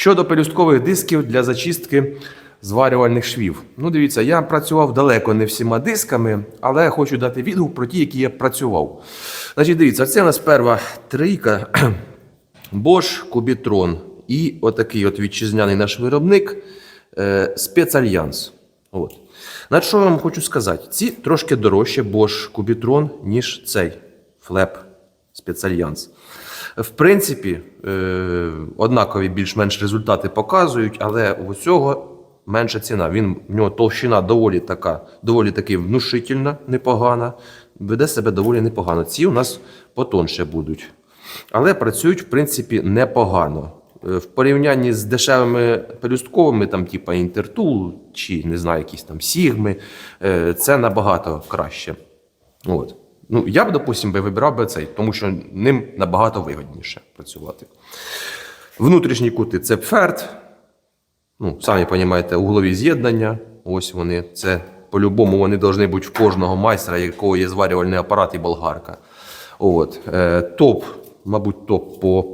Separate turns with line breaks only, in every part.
Щодо пелюсткових дисків для зачистки зварювальних швів. Ну, дивіться, я працював далеко не всіма дисками, але хочу дати відгук про ті, які я працював. Значить, дивіться, це у нас перша трійка Bosch Cubitron і отакий от вітчизняний наш виробник е, Спецальянс. От. На що я вам хочу сказати? Ці трошки дорожче Bosch Cubitron, ніж цей флеп Спецальянс. В принципі, е, однакові більш-менш результати показують, але у цього менша ціна. Він, в нього товщина доволі така, доволі таки внушительна, непогана, веде себе доволі непогано. Ці у нас потонше будуть. Але працюють, в принципі, непогано. Е, В порівнянні з дешевими пелюстковими, там, типа Інтертул чи не знаю, якісь там Сігми, е, це набагато краще. От. Ну, я б, допустим, би вибирав би цей, тому що ним набагато вигідніше працювати. Внутрішні кути це пферт. Ну, самі розумієте, углові з'єднання. Ось вони. Це по-любому вони повинні бути в кожного майстра, якого є зварювальний апарат і болгарка. От. Е, топ, мабуть, топ по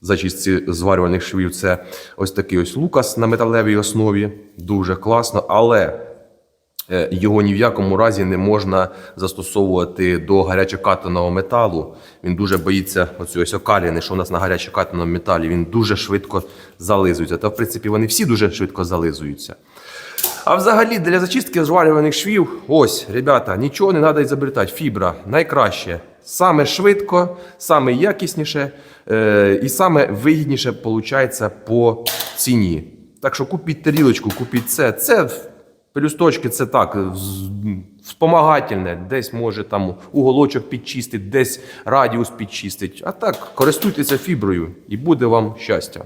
зачистці зварювальних швів це ось такий ось лукас на металевій основі. Дуже класно, але Його ні в якому разі не можна застосовувати до гарячокатаного металу. Він дуже боїться оцю ось окаліни, що у нас на гарячокатаному металі він дуже швидко зализується. Та в принципі вони всі дуже швидко зализуються. А взагалі для зачистки зварюваних швів, ось, ребята, нічого не треба ізобретати. Фібра найкраще. Саме швидко, саме якісніше е, і саме вигідніше виходить по ціні. Так що купіть тарілочку, купіть це. Це пелюсточки це так, з- вспомагательне, десь може там уголочок підчистить, десь радіус підчистить. А так, користуйтеся фіброю і буде вам щастя.